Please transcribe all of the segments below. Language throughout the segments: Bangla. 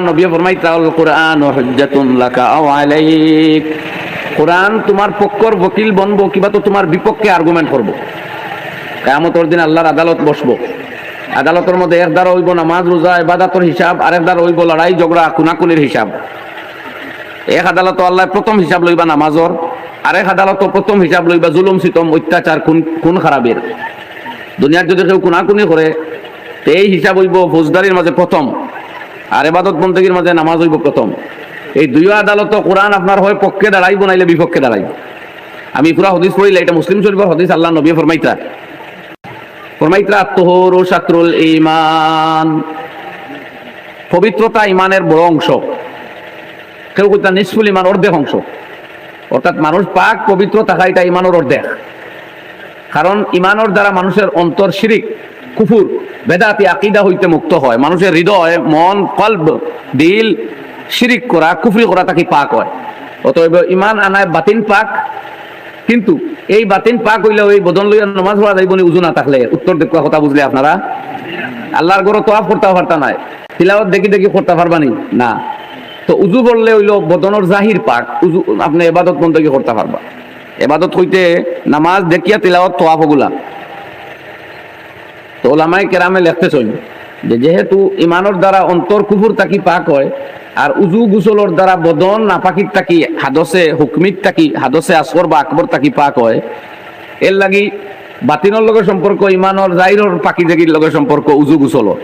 নবী কোরআন হুজ্জাতুন লাকা আও আলাইক। কোরআন তোমার পক্ষর বকিল বনবো, কিবা তো তোমার বিপক্ষে আর্গুমেন্ট করব। দিন আল্লাহর আদালত বসবো। আদালতের মধ্যে এক হইব নামাজ, রোজা, ইবাদতের হিসাব, আরেক দ্বারা হইব লড়াই, ঝগড়া কুনাকুনির হিসাব। এক আদালত আল্লাহ প্রথম হিসাব লইবা নামাজর আদালত প্রথম হিসাব লইবা জুলুম, সিতম, অত্যাচার কোন কোন খারাপের। দুনিয়ার যদি কেউ কুনাকুনি করে এই হিসাব হইব ফৌজদারির মাঝে প্রথম। আর এবাদত বন্দীর মাঝে নামাজ হইব প্রথম। এই দুই আদালত কোরআন আপনার হয় পক্ষে দাঁড়াইব, নাইলে বিপক্ষে দাঁড়াইব। আমি পুরা হদিস পড়িলে, এটা মুসলিম শরীফের হদিস, আল্লাহ নবী ফরমাইতা। ফরমাইতা, তোহর ও শাত্রুল ইমান পবিত্রতা ইমানের বড় অংশ। কেউ কইতা নিষ্ফুল ইমান অর্ধেক অংশ। অর্থাৎ মানুষ পাক পবিত্র থাকা এটা ইমানের অর্ধেক কারণ ইমানের দ্বারা মানুষের অন্তর শিরিক, কুফুর বেদাতি আকিদা হইতে মুক্ত হয়। মানুষের হৃদয়, মন, কল্ব, দিল শিরিক করা, কুফরি করা তাকে পাক হয়। অতএব ইমান আনায় বাতিন পাক। কিন্তু এই বাতিন পাক হইলে ওই বদন লইয়া নমাজ পড়া যাইব উজু না থাকলে। উত্তর দেখুয়া কথা বুঝলে আপনারা? আল্লাহর গরো তো আফ করতে পারতা নাই। তিলাওয়াত দেখি দেখি করতে পারবানি না? তো উজু বললে হইল বদনের জাহির পাক। উজু, আপনি এবাদত বন্দী করতে পারবা। এবাদত হইতে নামাজ দেখিয়া তিলাওয়াত তোয়াফ ওগুলা তো ওলামাই কেরামে লেখতেছেন যে যেহেতু ইমানের দ্বারা অন্তর কুফুর তাকি পাক হয় আর উজু গুসলর দ্বারা বদন নাপাকির তাকি হাদসে হুকমিত তাকি হাদসে আসর বা আকবর তাকি পাক হয় এর লাগি বাতিনের লগে সম্পর্ক ইমানর জাইরর পাকি জাগির লগে সম্পর্ক উজু গুসলর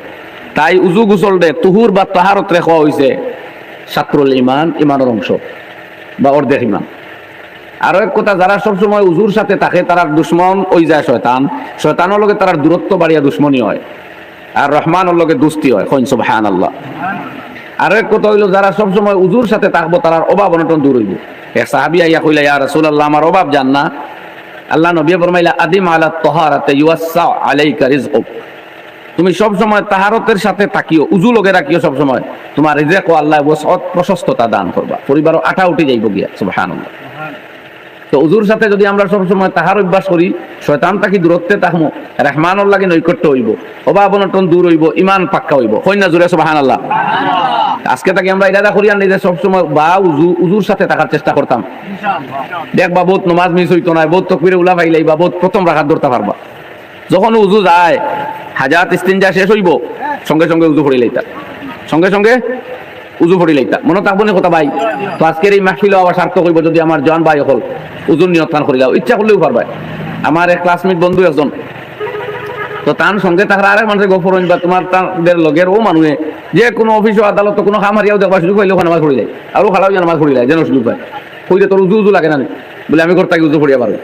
তাই উজু গুসল দে তুহুর বা তাহারত রেখা হয়েছে সাত্রুল ইমান ইমানের অংশ বা অর্ধেক ইমান। আরও এক কথা, যারা সবসময় উজুর সাথে থাকে, তারা দুশ্মন ওই যায় শয়তান। শয়তানের লগে তার দূরত্ব বাড়িয়া দুশ্মনী হয়। আর রহমানের লগে দুস্তি হয়, কইন সুবহান আল্লাহ আরও এক কথা হইল, যারা সবসময় উজুর সাথে থাকব তার অভাব অনটন দূর হইব। এক সাহাবি আইয়া কইলা, ইয়া রাসূলুল্লাহ, আমার অভাব জান না। আল্লাহ নবী ফরমাইলা, আদিম আলা তাহারাতে ইউসা আলাইকা রিজকুক। তুমি সব সময় তাহারতের সাথে তাকিও উজু লগে রাখিও সব সময় তোমার রিজেক ও আল্লাহ প্রশস্ততা দান করবা। পরিবার আটা উঠে যাইব গিয়া, সুবহানাল্লাহ। তো উজুর সাথে যদি আমরা সব সময় তাহার অভ্যাস করি, শয়তান তাকে দূরত্বে তাহমো রহমানর লাগে নৈকট্য হইব অভাব অনটন দূর হইব ইমান পাক্কা হইব। কন্যা জুড়ে সুবাহান আল্লাহ আজকে তাকে আমরা ইরাদা করি আনি যে সবসময় বা উজু, উজুর সাথে থাকার চেষ্টা করতাম। দেখবা বহুত নমাজ মিস হইতো না, বহুত তকবিরে উলা পাইলাই বা বহুত প্রথম রাখার ধরতে পারবা। যখন উজু যায় হাজার ইস্তিনজা শেষ হইব, সঙ্গে সঙ্গে উজু পড়ি লাইতা। সঙ্গে সঙ্গে উজু পড়ি লাইতা। মনে থাকব না কথা ভাই? তো আজকের এই মাহফিল আবার সার্থক হইব যদি আমার জন ভাই হল উজুর নিয়ন্ত্রণ করিলাও ইচ্ছা করলেও পারবাই আমার এক ক্লাসমেট বন্ধু একজন। তো তার সঙ্গে থাকার আরেক মানুষের গোপর বা তোমার তাদের লগের ও মানুষে যে কোনো অফিস আদালত কোনো কাম হারিয়াও দেখবা সুযোগ পাইলে ওখানে নামাজ পড়ি যায়। আর খালাও নামাজ পড়ি যায়, যেন সুযোগ পায়। কইলে তোর উজু উজু লাগে না? বলে আমি করতে উজু পড়িয়া পারব।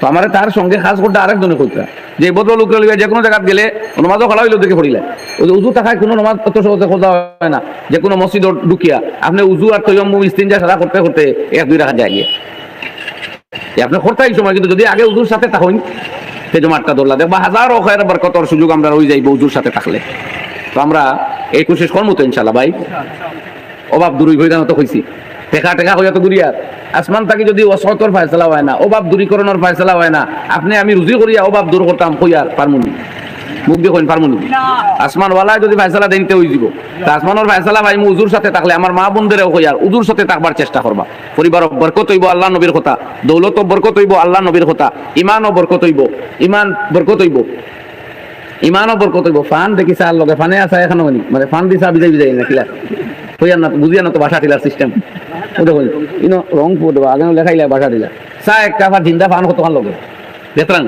তো আমার তার সঙ্গে খাস করতে আরেকজনে কইতা যে বদল লোক লইবা যে কোনো জায়গাত গেলে নমাজও খালা হইল দেখে পড়িলে। ওই যে উজু থাকায় কোনো নমাজ অত সহজে খোঁজা হয় না। যে কোনো মসজিদ ঢুকিয়া আপনি উজু আর তৈয়ম ইস্তিনজা সারা করতে করতে এক দুই রাখা যায় গিয়ে। আপনি করতে এই সময়, কিন্তু যদি আগে উজুর সাথে থাকুন, সে জমাটটা দৌড়লা দেখবা হাজারো খয়ের বরকতর সুযোগ আমরা রয়ে যাইব উজুর সাথে থাকলে। তো আমরা এই কোশিশ করব তো ইনশাল্লাহ ভাই। অভাব দূরই হয়ে তো কইছি। টেকা টেকা হইয়া তো গুরিয়ার আসমান থাকি যদি অসতর ফায়সলা হয় না অভাব দূরীকরণের ফায়সলা হয় না আপনি আমি রুজি করিয়া অভাব দূর করতাম কইয়ার পারমুনি মুখ দিয়ে কইন পারমুনি আসমান ওয়ালায় যদি ফায়সলা দিনতে হয়ে যাব। তা আসমানের ফায়সলা ভাই উজুর সাথে থাকলে আমার মা বোনদেরও কইয়ার উজুর সাথে থাকবার চেষ্টা করবা। পরিবার বরকত হইব আল্লাহ নবীর কথা। দৌলত বরকত হইব আল্লাহ নবীর কথা। ইমানও বরকত হইব ইমান বরকত হইব। ইমানও বরকত হইব। ফান দেখি চার লগে ফানে আসা এখনও মানি। ফান দিছা বিজাই বিজাই না কিলা হইয়ার না বুঝিয়া না তো ভাষা দিলার সিস্টেম ওটা ইনো রং পুরো আগে লেখাইলা, বাসা দিলা। চা এক জিন্দা পান কতক্ষণ লগে বেতরান